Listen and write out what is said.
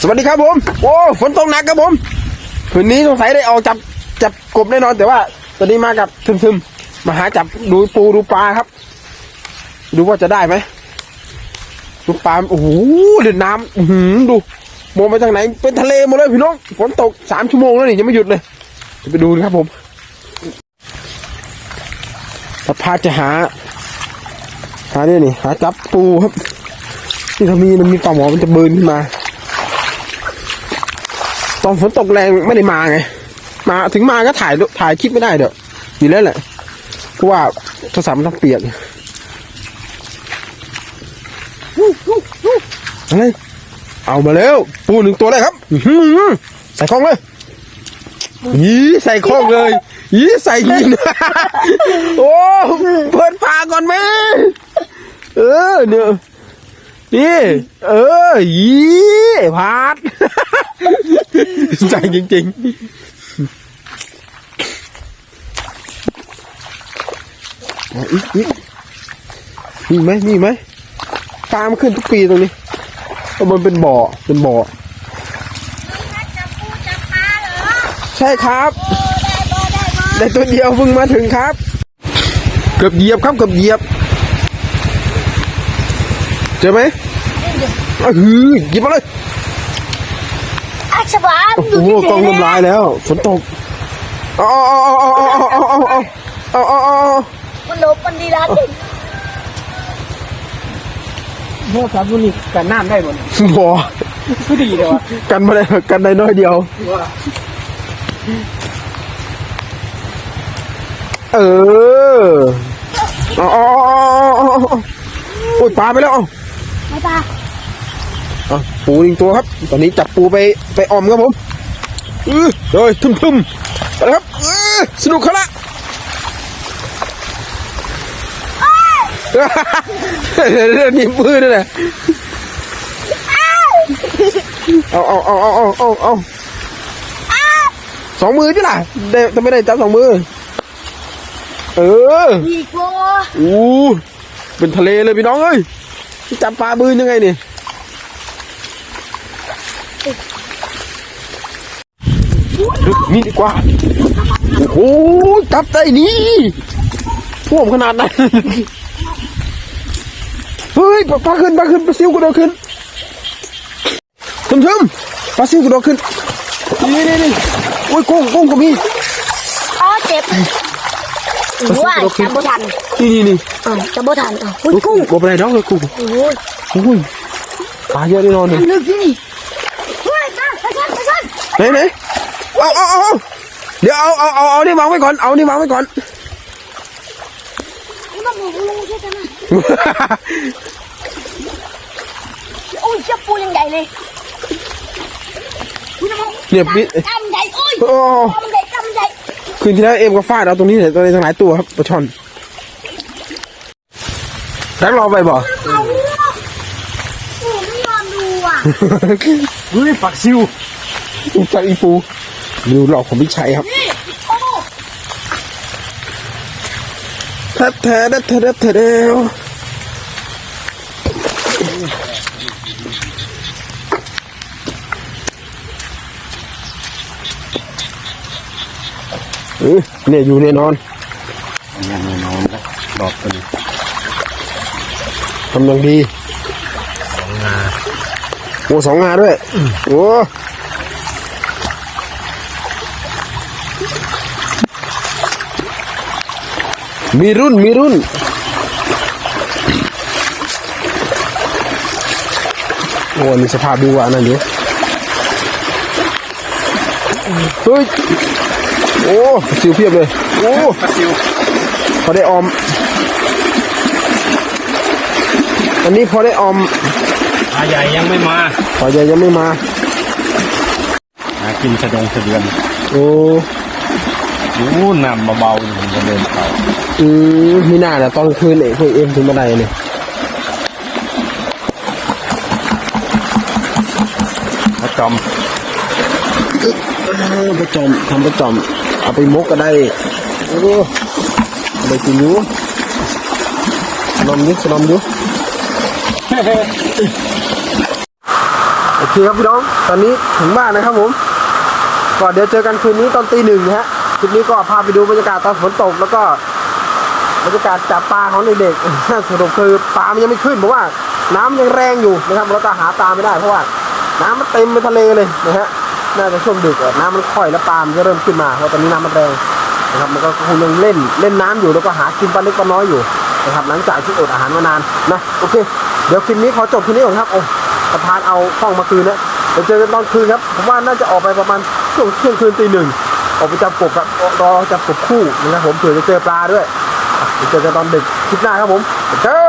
สวัสดีครับผม โอ้ฝนตกหนักครับผมคืนนี้สงสัยได้ออกจับจับกบแน่นอนแต่ว่า ตอนนี้มากับทึมๆมาหาจับดูปูดูปลาครับ ดูว่าจะได้ไหมดูปลาโอ้โหเดือดน้ำอื้อหือดูมองไปทางไหนเป็นทะเลหมดเลยพี่น้องฝนตกสามชั่วโมงแล้วนี่ยังไม่หยุดเลยเดี๋ยวไปดูนะครับผมถ้าพาจะหาหาเนี่ยนี่หาจับปูครับ ที่ถ้ามีมันมีปลาหมอมันจะเบินขึ้นมา ตอนฝนตกแรงไม่ได้มาไง มาถึงมาก็ถ่ายถ่ายคลิปไม่ได้เด้ออยู่แล้วแหละเพราะว่าโทรศัพท์มันต้องเปียกอะไรเอามาแล้ว ปูหนึ่งตัวเลยครับใส่ข้องเลยยี่ใส่ข้องเลยยี่ใส่ยินโอ้เปิดฝาก่อนไหมเออเนี่ย นี่ เออยี่พาดใจจริงๆเอาอีกอีกมีไหมมีไหมปลามันขึ้นทุกปีตรงนี้เพราะมันเป็นบ่อ เป็นบ่อจับปูจับปลาเหรอใช่ครับได้บ่ได้บ่ได้ตัวเดียวเพิ่งมาถึงครับ เกือบเหยียบครับ เกือบเหยียบ เจอไหมอ้าวหือหยิบมาเลยอาชบานโอ้โหกล้องน้ำลายแล้ว ฝนตกเอาเอาเอาเอาเอาเอาเอาเอาเอาเอาเอามันโดนมันดีร้านเด็กพวกครับวันนี้กันน้ำได้หมดบ่ก็ดีเลยวะกันมาได้กันได้น้อยเดียวว่าเออเอาเอาเอาเอาเอาเอาโอ้ยปลาไปแล้วเอา ไม่ปลาเอาปูอีกตัวครับ ตอนนี้จับปูไปไปออมครับผมเออเฮ้ยทุ่มทุ่มๆไปครับเออสนุกเขาละเรื่องนี้มือนี่แหละเอาเอาเอาเอาเอาเอาเอาสองมือจ้ะล่ะได้ทำไม่ได้จับสองมือ เอออีกโวอู้เป็นทะเลเลยพี่น้องเอ้ย จับปลาบืนยังไงนี่นี่ดีกว่า โอ้โหจับได้นี่ท่วมขนาดนั้นเฮ้ยปลาขึ้นปลาขึ้นปลาซิวกระโดดขึ้นทึมทึมปลาซิวกระโดดขึ้นนี่นี่นี่โอ้ยกุ้งกุ้งก็มีอ๋อเจ็บ ว่าจับบ่ทันนี่นี่นี่อ่าจับบ่ทันอะอุ้ยกุ้งบ่เป็นไรน้องเลยกุ้งโอ้ยโอ้ยปลาเยอะแน่นอนเลยลึกนี่เฮ้ยมาไปชันไปชันไหนไหนเอาเอาเอาเอาเดี๋ยวเอาเอาเอาเอานี่วางไว้ก่อนเอานี่วางไว้ก่อนนี่มาบอกลุงช่วยกันนะโอ้ยเชือกปูยังใหญ่เลยคุณน้องเนี่ยปิกำใหญ่โอ้ย คืนที่แล้วเอ็มก็ฟาดเอาตรงนี้เนี่ยตัวนี้ทั้งหลายตัวครับปลาช่อนรักรอไปบ่เอาโอ้ไม่ยอมดูอะเฮ้ยปักซิวจากอีปูดูหลอกของพี่ชัยครับนี่โอ้แท้แท้แท้แท้แท้แท้เออ เนี่ยอยู่แน่นอนยังไม่นอนนะดอกตัวนี้กำลังดีโอ้สองงาด้วยโอ้มีรุ่นมีรุ่นโอ้นี่สภาพดีกว่านั่นดิเฮ้ย โอ้สิวเพียบเลย โอ้ปักซิวพอได้ออม อันนี้พอได้ออมอาใหญ่ยังไม่มาขอใหญ่ยังไม่มาหากินสะดงสะเดือนโอ้อู้น้ำเบาๆอยู่จะเดินเขาอืมมีหน้าแหละตอนกลางคืนเองคุยเอ็มถึงบันไดเนี่ยพระจอมเออประจอมทำประจอม เอาไปมกก็ได้โอ้ไปกินอยู่สนมอยุสนมอยุเคครับพี่น้องตอนนี้ถึงบ้านนะครับผมก็เดี๋ยวเจอกันคืนนี้ตอนตีหนึ่งนะฮะคลิปนี้ก็พาไปดูบรรยากาศตอนฝนตกแล้วก็บรรยากาศจับปลาของเด็กๆสรุปคือปลามันยังไม่ขึ้นเพราะว่า น้ำยังแรงอยู่นะครับเราก็หาปลาไม่ได้เพราะว่า น้ำมันเต็มไปทะเลเลยนะฮะ น่าจะช่วงดึกน้ำมันค่อยแล้วปลามันจะเริ่มขึ้นมาเพราะตอนนี้น้ำมันแรงนะครับมันก็คงยังเล่นเล่นน้ำอยู่แล้วก็หากินปลาเล็กปลาน้อยอยู่นะครับหลังจากที่อดอาหารมานานนะโอเค เดี๋ยวคลิปนี้ขอจบทีนี้ก่อนครับโอ้ประธานเอากล้องมาคืนนะเดี๋ยวเจอกันตอนคืนครับผมว่าน่าจะออกไปประมาณช่วงเที่ยงคืนตีหนึ่งออกไปจับกบครับรอจับกบคู่นะครับผมเผื่อจะเจอปลาด้วยเดี๋ยวเจอกันตอนดึกคลิปหน้าครับผมเจอ